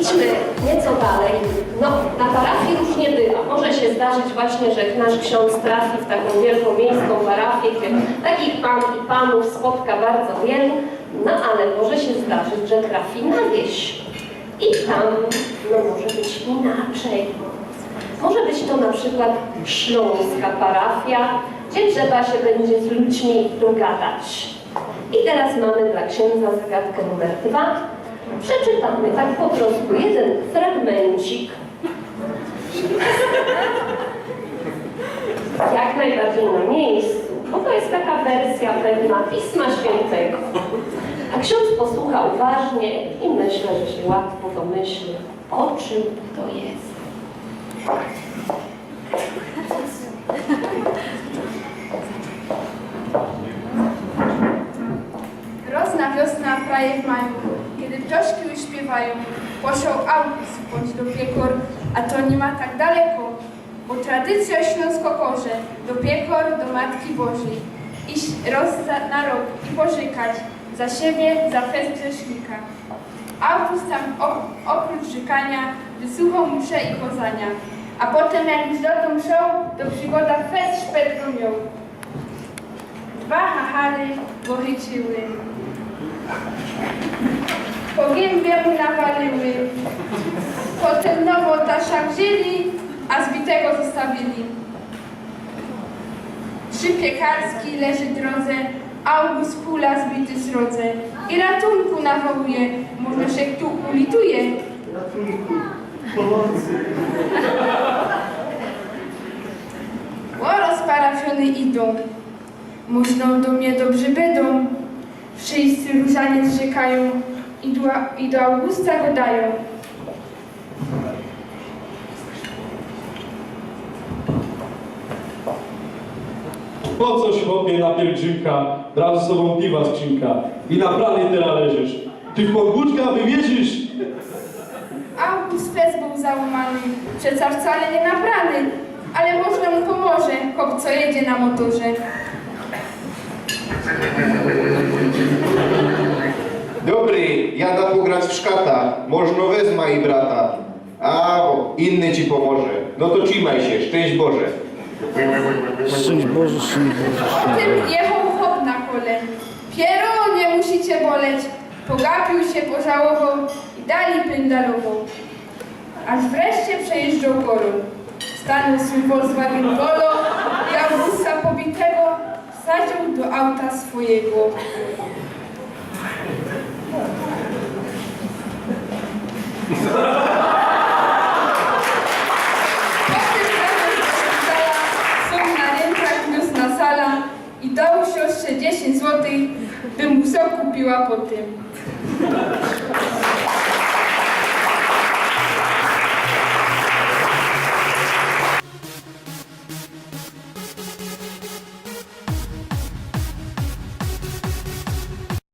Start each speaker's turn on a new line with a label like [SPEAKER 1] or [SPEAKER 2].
[SPEAKER 1] idźmy nieco dalej. No, na parafii już nie bywa. Może się zdarzyć właśnie, że nasz ksiądz trafi w taką wielką miejską parafię, gdzie takich pan i panów spotka bardzo wielu, no ale może się zdarzyć, że trafi na wieś. I tam, no może być inaczej. Może być to na przykład śląska parafia, gdzie trzeba się będzie z ludźmi dogadać. I teraz mamy dla księdza zagadkę numer dwa. Przeczytamy tak po prostu jeden fragmencik. Jak najbardziej na miejscu, bo to jest taka wersja pewna Pisma Świętego. A ksiądz posłucha uważnie i myślę, że się łatwo domyśli, o czym to jest.
[SPEAKER 2] Rosna wiosna praje w maju, kiedy ptoszki już śpiewają, poszł August bądź do piekor, a to nie ma tak daleko, bo tradycja śląsko-korze, do piekor, do Matki Bożej, iść roz na rok i pożykać za siebie, za fest grzesznika. August tam op- oprócz żykania wysłuchał mszę i kozania, a potem jak już dotąd szał, do przygoda fest szpetru miał. Dwa hahary go chyciły. Po gębie mu nawaliły. Potem nowo tasza wzięli, a zbitego zostawili. Trzy piekarski leży drodze, August kula zbity srodze. I ratunku nawołuje, może się tu ulituje.
[SPEAKER 3] Ratunku, pomocy.
[SPEAKER 2] O, rozparafiony idą. Można do mnie dobrze będą. Wszyscy różaniec rzekają i do, i do Augusta go dają.
[SPEAKER 4] Po coś chłopie na pielgrzymka, brał z sobą piwa skrzynka i na planie teraz leżysz. Ty w podwódka wywiezisz.
[SPEAKER 2] August fez był załamany, przeca wcale nie nabrany, ale można mu pomoże, chłop co jedzie na motorze.
[SPEAKER 5] Jada pograć w szkata, można wezma i brata. A, bo inny ci pomoże. No to trzymaj się, szczęść Boże.
[SPEAKER 3] Szczęść Boże, szczęść Boże.
[SPEAKER 2] Potem jechał chłop na kole. Piero, nie musicie boleć. Pogapił się, pożałował i dali pędalował. Aż wreszcie przejeżdżał górą. Stanął swój Volkswagen Polo i Augusta pobitego wsadził do auta swojego. I dał siostrze 10 złotych, by mu sok kupiła po tym.